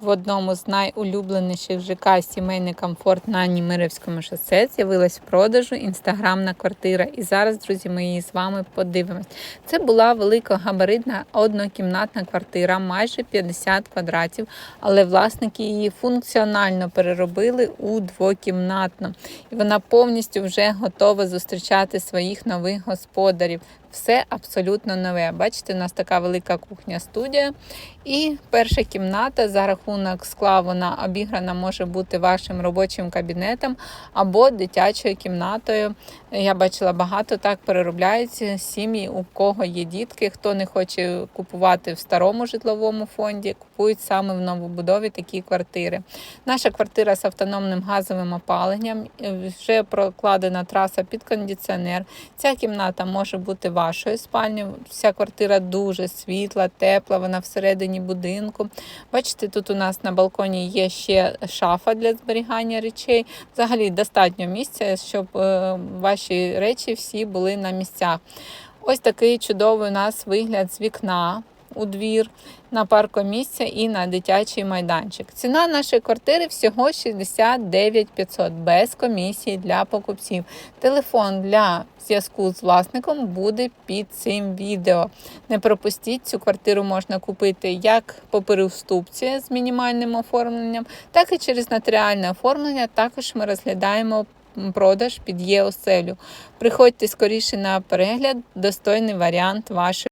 в одному з найулюбленіших ЖК сімейний комфорт на Німирівському шосе з'явилась в продажу інстаграмна квартира. І зараз, друзі, ми її з вами подивимось. Це була великогабаритна однокімнатна квартира, майже 50 квадратів, але власники її функціонально переробили у двокімнатну. І вона повністю вже готова зустрічати своїх нових господарів. Все абсолютно нове. Бачите, у нас така велика кухня-студія. І перша кімната за рахунок скла вона обіграна може бути вашим робочим кабінетом або дитячою кімнатою. Я бачила багато так переробляються сім'ї, у кого є дітки, хто не хоче купувати в старому житловому фонді, купують саме в новобудові такі квартири. Наша квартира з автономним газовим опаленням, вже прокладена траса під кондиціонер. Ця кімната може бути вашою спальні. Вся квартира дуже світла, тепла, вона всередині будинку. Бачите, тут у нас на балконі є ще шафа для зберігання речей. Взагалі достатньо місця, щоб е, ваші речі всі були на місцях. Ось такий чудовий у нас вигляд з вікна у двір, на паркомісця і на дитячий майданчик. Ціна нашої квартири всього 69 500 без комісії для покупців. Телефон для зв'язку з власником буде під цим відео. Не пропустіть, цю квартиру можна купити як по переуступці з мінімальним оформленням, так і через нотаріальне оформлення. Також ми розглядаємо продаж під є оселю. Приходьте скоріше на перегляд, достойний варіант вашої.